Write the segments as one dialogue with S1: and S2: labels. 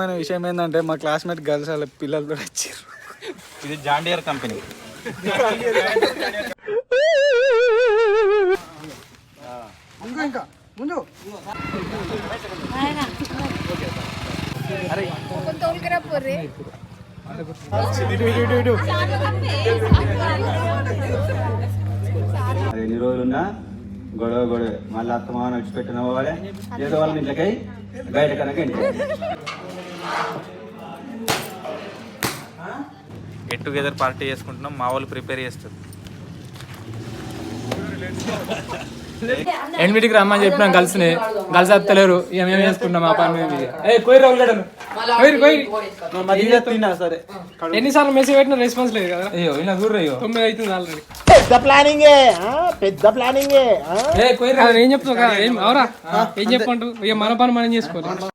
S1: ముఖ్యమైన విషయం ఏంటంటే మా క్లాస్మేట్ గర్ల్స్ వాళ్ళ పిల్లలతో వచ్చారు
S2: ఇది జాండియర్ కంపెనీ.
S1: ఇంకా ఇంకా ముందు.
S2: ఎన్ని రోజులున్నా గొడవ గొడవ. మళ్ళీ అత్తమాన వచ్చి పెట్టిన పోవాలి ఏదో వాళ్ళ ఇంట్లోకి బయట కనుక గెట్ టుగెదర్ పార్టీ చేసుకుంటున్నాం మా వాళ్ళు ప్రిపేర్ చేస్తారు.
S3: ఎనిమిదికి రమ్మని చెప్పినాం కలిసిని కలిసి వస్తలేరు ఇక మేము వేసుకుంటాం ఆ పని మీద ఏ
S1: సరే.
S3: ఎన్నిసార్లు మెసేజ్ పెట్టిన రెస్పాన్స్ లేదు కదా?
S2: అయ్యో ఇలా చూర్రయ్యో
S3: తొమ్మిది అవుతుంది ఆల్రెడీ
S4: పెద్ద ప్లానింగ్ పెద్ద ప్లానింగ్
S3: ఏ చెప్తావు కదా ఏం అవరా? ఏం చెప్పంటు ఇక మన పని మనం చేసుకోవాలి.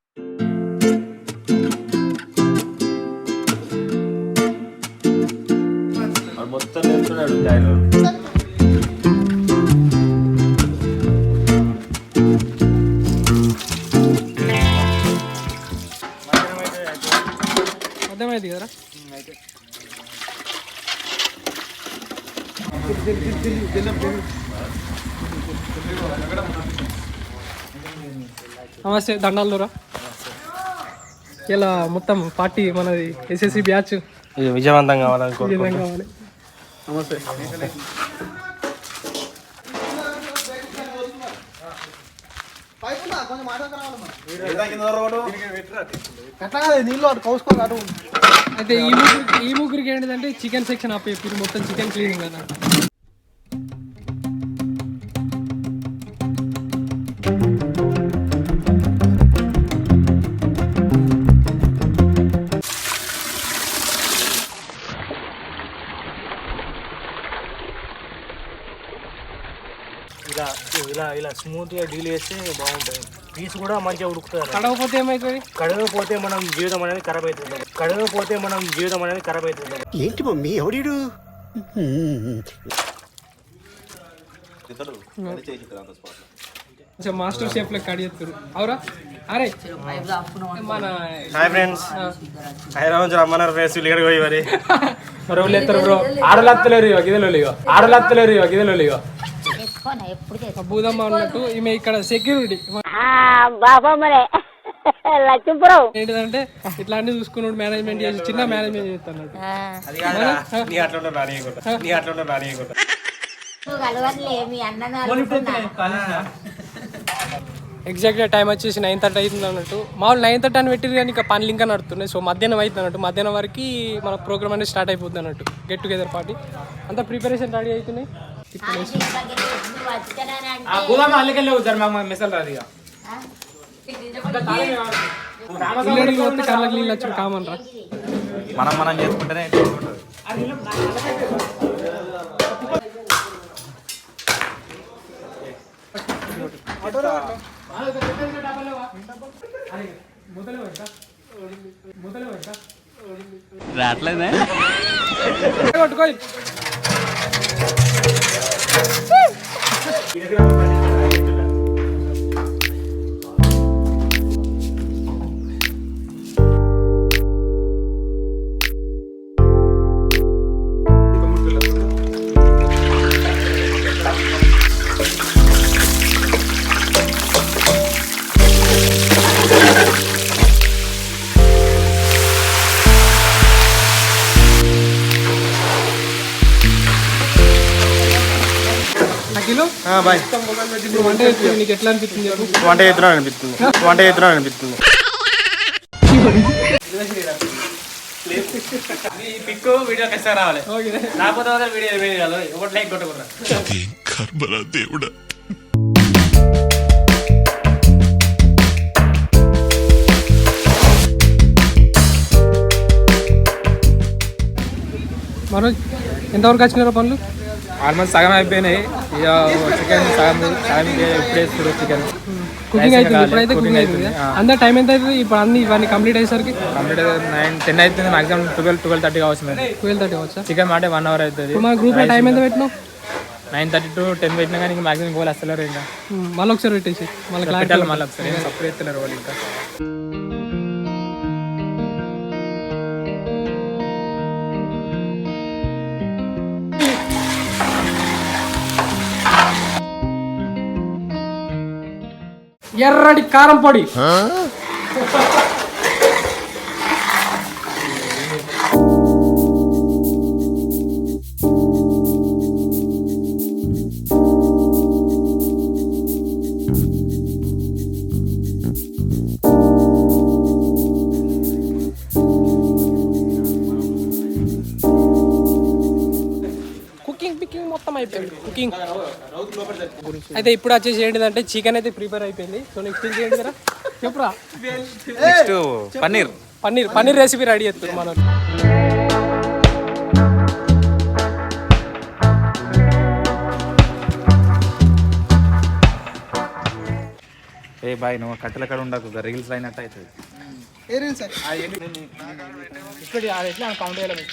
S3: అర్థమైంది కదా? నమస్తే దండాలరా ఇలా మొత్తం పార్టీ మనది ఎస్ఎస్సి బ్యాచ్
S4: విజయవంతం
S3: విధంగా కావాలి.
S1: నమస్తే. నీళ్ళు అటు కౌసుకోవాలి అటు
S3: అయితే ఈ ముగ్గురికి ఈ ముగ్గురికి ఏంటిదంటే చికెన్ సెక్షన్ ఆపి మొత్తం చికెన్ క్లీనింగ్ కదా
S4: ఇలా ఇలా స్మూత్గా డీల్ చేస్తే బాగుంటుంది. పీస్ కూడా మంచిగా ఉడుకుతుంది
S3: కడగపోతే ఏమవుతుంది
S4: కడగపోతే మనం జీవితం అనేది ఖరాబ్ అవుతుంది కడగపోతే మనం జీవితం అనేది ఖరాబ్ అవుతుంది
S5: ఏంటి మమ్మీ? ఎవడీడు?
S3: కొంచెం మాస్టర్ షేప్ లెక్క అడిగేస్తారు అవురా? అరే. మన
S4: హాయ్ ఫ్రెండ్స్ హైదరాబాద్ రమ్మన్నారు ఫ్రెండ్స్ పోయి మరి?
S3: వాళ్ళు ఎత్తారు బ్రో ఆడలు అత్తలేరు ఇక గిదెలు ఇక ఆడలు అత్తలేరు ఇక గిదెలు ఇక బూదమ్మ అన్నట్టు ఈమె ఇక్కడ సెక్యూరిటీ
S6: బాబా మరే. లక్ష్మీపురం.
S3: ఏంటిదంటే ఇట్లా అన్ని చూసుకున్నాడు మేనేజ్మెంట్ చేసి చిన్న మేనేజ్మెంట్ చేస్తాడు ఎగ్జాక్ట్ టైం వచ్చేసి నైన్ థర్టీ అవుతుంది అన్నట్టు. మామూలు నైన్ థర్టీ అని పెట్టిరు కానీ ఇంకా పనులు ఇంకా నడుతున్నాయి. సో మధ్యాహ్నం అవుతుంది అన్నట్టు. మధ్యాహ్నం వరకు మన ప్రోగ్రామ్ అనేది స్టార్ట్ అయిపోతుంది అన్నట్టు. గెట్ టుగెదర్ పార్టీ అంతా ప్రిపరేషన్ రెడీ అవుతున్నాయి.
S2: అల్లికెళ్ళి అవుతారు మాకు మిసలు రాదు ఇక.
S3: కళ్ళకి నీళ్ళు వచ్చి కామన్ రా
S2: మనం మనం చేసుకుంటేనే ఉంటుంది.
S3: కొట్టుకో 음. 이렇게 하면 빨리. బాయ్.
S4: వంట ఎట్లా అనిపిస్తుంది. వంట చేస్తున్నాను అనిపిస్తుంది. వీడియో ఖచ్చితంగా రావాలి.
S3: ఓకే
S4: లేకపోతే వీడియో వీడియో కాదు ఒకటి లైక్ కొట్టకూడదు
S5: కర్మరా దేవుడా.
S3: మరో ఎంతవరకు వచ్చినారో పనులు?
S2: ఆల్మోస్ట్ సగం అయిపోయినాయి. ఇక చికెన్ సగం సగం ఎప్పుడు వేస్తారు చికెన్.
S3: కుకింగ్ అవుతుంది ఇప్పుడైతే కుకింగ్ అవుతుంది అందరు టైం ఎంత అవుతుంది? ఇప్పుడు అన్ని ఇవన్నీ కంప్లీట్ అయ్యేసరికి?
S2: కంప్లీట్ నైన్ టెన్ అవుతుంది మాక్సిమం ట్వెల్వ్ ట్వెల్వ్ థర్టీ కావచ్చు
S3: ట్వెల్వ్ థర్టీ వచ్చా
S2: చికెన్ అంటే వన్ అవర్ అవుతుంది.
S3: మన గ్రూప్లో టైం ఎంత పెట్టినావు?
S2: నైన్ థర్టీ టు టెన్ పెట్టినా కానీ మాక్సిమం గోల్ వస్తలేరు ఇంకా.
S3: మళ్ళీ ఒకసారి పెట్టేసి మళ్ళీ
S2: మళ్ళీ ఒకసారి సపరేట్ వాళ్ళు ఇంకా.
S3: ఎర్రటి కారం పొడి. మొత్తం అయిపోయింది కుకింగ్ అయితే ఇప్పుడు వచ్చేసి ఏంటిదంటే చికెన్ అయితే ప్రిపేర్ అయిపోయింది. సో నెక్స్ట్ ఏంటి ఏంటి కదా? చెప్పురా.
S1: పన్నీర్.
S3: పన్నీర్. పన్నీర్ రెసిపీ రెడీ చేస్తుంది మనం.
S7: ఏ బాయ్ నువ్వు కట్టెల కాడ ఉండకు రీల్స్ అయినట్టు అవుతుంది.
S1: ఏ రీల్స్
S3: ఇక్కడ ఎట్లా? కౌంట్ చేయాలి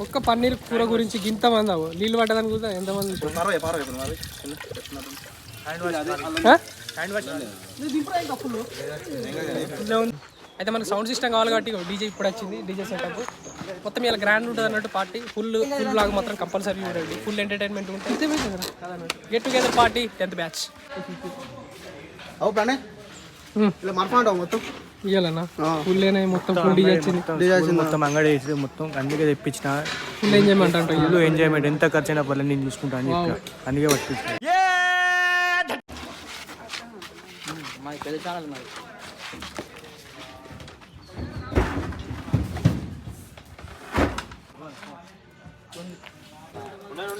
S3: ఒక్క పన్నీర్ కూర గురించి గింత మంది అవ్వ నీళ్ళు పట్టడానికి కూడా ఎంతమంది ఆ? అయితే మనకు సౌండ్ సిస్టమ్ కావాలి కాబట్టి డీజే ఇప్పుడు వచ్చింది డీజే సెటప్ మొత్తం ఇలా గ్రాండ్ ఉంటుంది అన్నట్టు పార్టీ ఫుల్ ఫుల్ లాగా మాత్రం కంపల్సరీ చూడండి ఫుల్ ఎంటర్టైన్మెంట్ ఉంటుంది. Get
S1: together party tenth batch మొత్తం.
S3: ఫుల్ మొత్తం ఫుల్ డీజే వచ్చింది.
S4: మొత్తం అంగడి వేసి మొత్తం. అందుకే తెప్పించిన.
S3: ఫుల్ ఎంజాయ్మెంట్ అంటే
S4: ఫుల్ ఎంజాయ్మెంట్ ఎంత ఖర్చు అయినా పర్లేదు నేను చూసుకుంటాను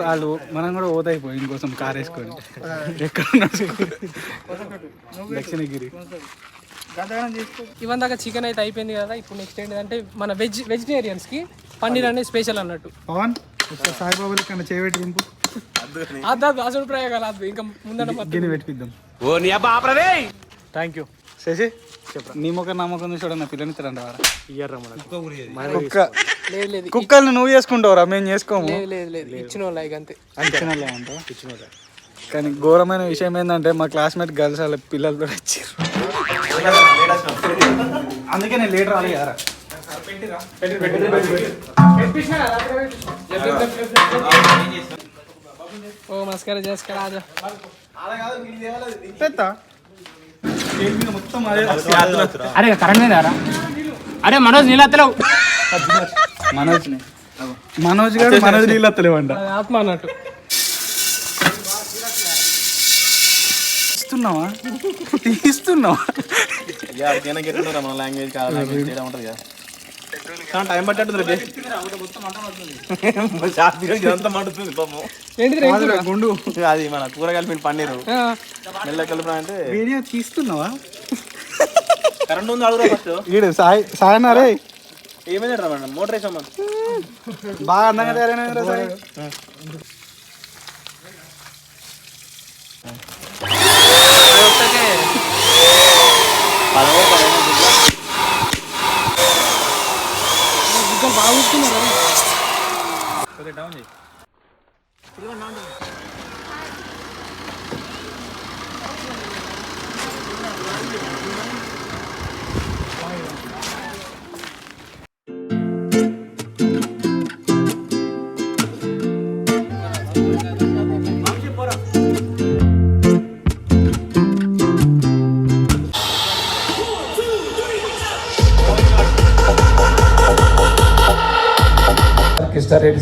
S1: వాళ్ళు మనం కూడా పోతాయిపోయి ఇంకోసం కార్ వేసుకొని. ఎక్కడ? దక్షిణగిరి.
S3: ఇవన్న దాకా చికెన్ అయితే అయిపోయింది కదా ఇప్పుడు నెక్స్ట్ ఏంటంటే మన వెజ్ వెజిటేరియన్స్కి పన్నీర్ అనేది స్పెషల్ అన్నట్టు.
S1: పవన్ సాయిబాబు కన్నా చేయబెట్టి దింపు
S3: అసలు ప్రయోగాలు ఇంకా ముందర
S1: పెట్టిద్దాం
S4: థ్యాంక్ యూ
S1: శశి నీ ముఖం నా ముఖం చూసి నా పిల్లని తిరండి వారా
S4: ఇయ్యర్రా
S1: కుక్క
S3: లేదు లేదు.
S1: కుక్కల్ని నువ్వు చేసుకుంటావురా మేము చేసుకోము.
S3: లేదు లేదు లేదు. ఇచ్చిన వాళ్ళు ఇక అంతే.
S1: ఇచ్చిన వాళ్ళే ఉంటావు. కానీ ఘోరమైన విషయం ఏంటంటే మా క్లాస్మేట్ గర్ల్స్ వాళ్ళ పిల్లలతో వచ్చారు అందుకే నేను లేట్ రాలి కదా
S3: ఓ నమస్కారం చేసుకురా రాజా.
S1: పెద్ద?
S3: అరే కరెంట్ మీద అరే మనోజ్ నీళ్ళత్తలేవు.
S1: మనోజ్ మనోజ్ గారు మనోజ్ నీళ్ళు వస్తలేవంట
S3: ఆత్మ అన్నట్టు.
S1: తీస్తున్నావా? తీస్తున్నావా?
S4: టైం పట్టేది ఇదంతా మండుతుంది పాపం?
S1: కాదురా, గుండు.
S4: అది మన కూరగాయలు మీరు పన్నీరు మెల్ల కలిపినా అంటే
S1: వీడియో తీస్తున్నావా?
S4: కరెంట్ ఉంది అడుగురా ఫస్ట్?
S1: వీడు సాయి సాయనారే
S4: ఏమైంది రా మేడం? మోటార్ వేసాం
S1: బాగా అందంగా తయారైన
S3: Sai.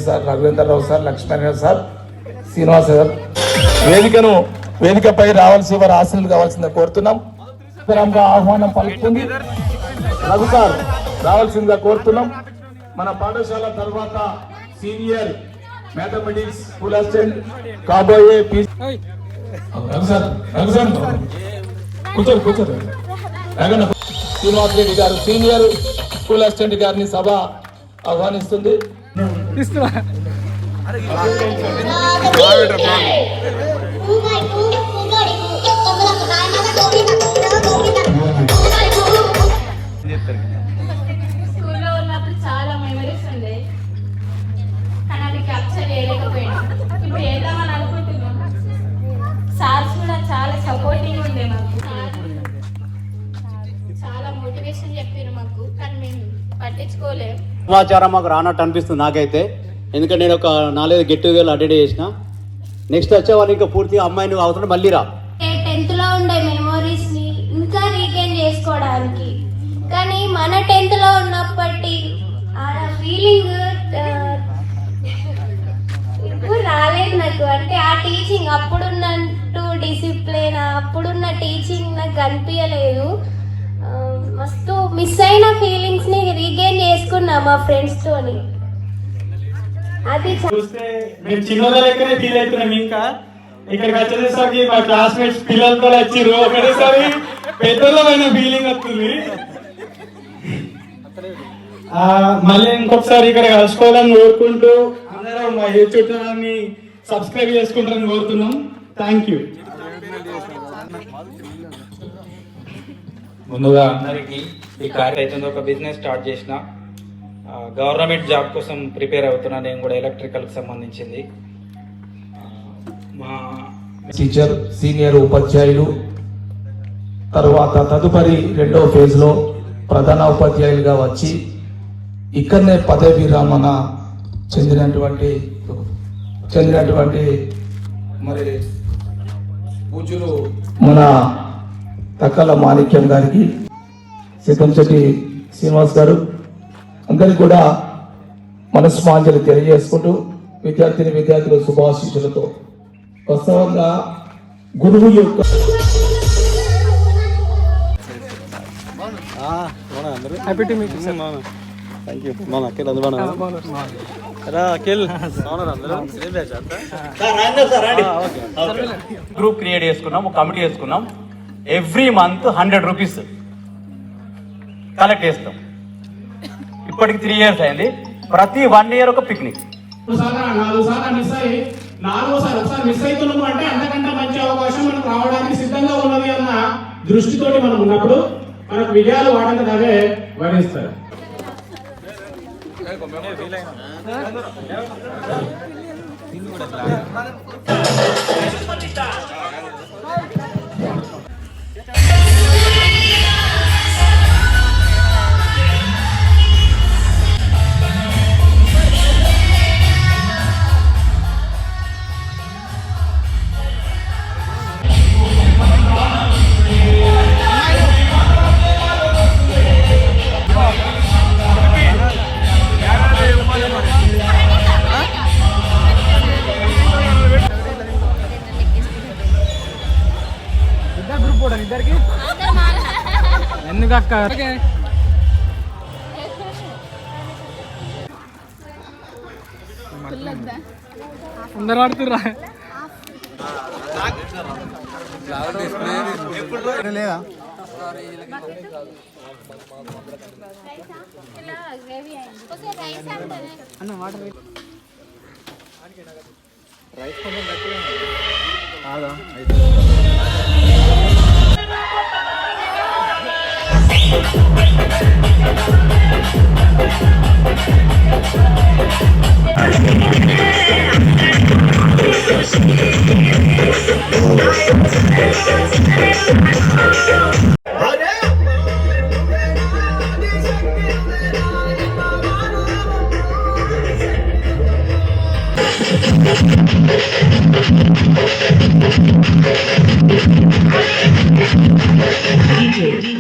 S8: Sir Raghuvendra Rao sir Lakshminarayana sir Srinivasa sir. వేదికను వేదికపై రావాల్సి వారు ఆశలు కావాల్సిందిగా కోరుతున్నాం. ఆహ్వానం పలుకుతుంది. రఘు సార్ రావాల్సిందిగా కోరుతున్నాం. మన పాఠశాల తర్వాత సీనియర్ మ్యాథమెటిక్స్ స్కూల్ అసిస్టెంట్ కాబోయే
S3: P.
S8: Raghu sir Raghu sir. కూర్చోరు కూర్చోరు రఘున శ్రీనివాస్ రెడ్డి గారు సీనియర్ స్కూల్ అసిస్టెంట్ గారిని సభ ఆహ్వానిస్తుంది.
S1: ఇస్తున్నా.
S9: సమాచారం మాకు రానట్టు అనిపిస్తుంది నాకైతే. ఎందుకంటే నేను ఒక నాలుగైదు గెట్ టుగెదర్ అటెండ్ చేసిన. నెక్స్ట్ వచ్చే వాళ్ళు ఇంకా పూర్తిగా అమ్మాయి నువ్వు అవుతుంటే మళ్ళీ రా.
S10: టెన్త్లో ఉండే మెమోరీస్ని ఇంకా రీగైన్ చేసుకోవడానికి. కానీ మన టెన్త్లో ఉన్నప్పటి ఆ ఫీలింగ్ ఇప్పుడు రాలేదు నాకు. అంటే ఆ టీచింగ్ అప్పుడున్నట్టు డిసిప్లిన్ అప్పుడున్న టీచింగ్ నాకు కనిపించలేదు మస్తు మిస్ అయిన ఫీలింగ్స్ని రీగెయిన్ చేసుకున్నా మా ఫ్రెండ్స్ తోని. అది
S11: చూస్తే మేము చిన్నోళ్ళ లెక్కనే ఫీల్ అవుతున్నాం ఇంకా. ఇక్కడికి వచ్చేసరికి మా క్లాస్మేట్స్ పిల్లలతో వచ్చిర్రు. ఒకటేసారి పెద్దలమైన ఫీలింగ్ వస్తుంది. మళ్ళీ ఇంకొకసారి ఇక్కడ కలుసుకోవాలని కోరుకుంటూ అందరం మా యూట్యూబ్ ఛానల్ని సబ్స్క్రైబ్ చేసుకుంటారని కోరుతున్నాం. థ్యాంక్ యూ
S7: ముందుగా అందరికీ ఈ కార్య అవుతుంది ఒక బిజినెస్ స్టార్ట్ చేసిన గవర్నమెంట్ జాబ్ కోసం ప్రిపేర్ అవుతున్నా నేను కూడా ఎలక్ట్రికల్కి సంబంధించింది. మా
S8: టీచర్ సీనియర్ ఉపాధ్యాయులు తర్వాత తదుపరి రెండో ఫేజ్లో ప్రధాన ఉపాధ్యాయులుగా వచ్చి ఇక్కడనే పదవి విరమణ చెందినటువంటి చెందినటువంటి మరి పూజలు మన తక్కల మాణిక్యం గారికి సీతంశెట్టి శ్రీనివాస్ గారు అందరికి కూడా మనస్మాంజలి తెలియజేసుకుంటూ విద్యార్థిని విద్యార్థుల శుభాశీస్సులతో వాస్తవంగా గురువు యొక్క
S3: to meet sir
S9: group create చేసుకున్నాం ఒక కమిటీ చేసుకున్నాం. Every month hundred rupees collect చేస్తాం. ఇప్పటికి త్రీ ఇయర్స్ అయింది. ప్రతి వన్ ఇయర్ ఒక పిక్నిక్
S11: నాలుగు సార్లు మిస్ అయ్యి నాలుగోసారి ఒకసారి మిస్ అవుతున్నాము అంటే అంతకంటే మంచి అవకాశం మనకు రావడానికి సిద్ధంగా ఉన్నది అన్న దృష్టితోటి మనం ఉన్నప్పుడు మనకు విజయాలు వాడంత అవే వరిస్తారు
S3: ఇద్దరు ఎందుకు అక్క ఓకే. అందరు ఆడుతుర్రా
S12: DJ, DJ.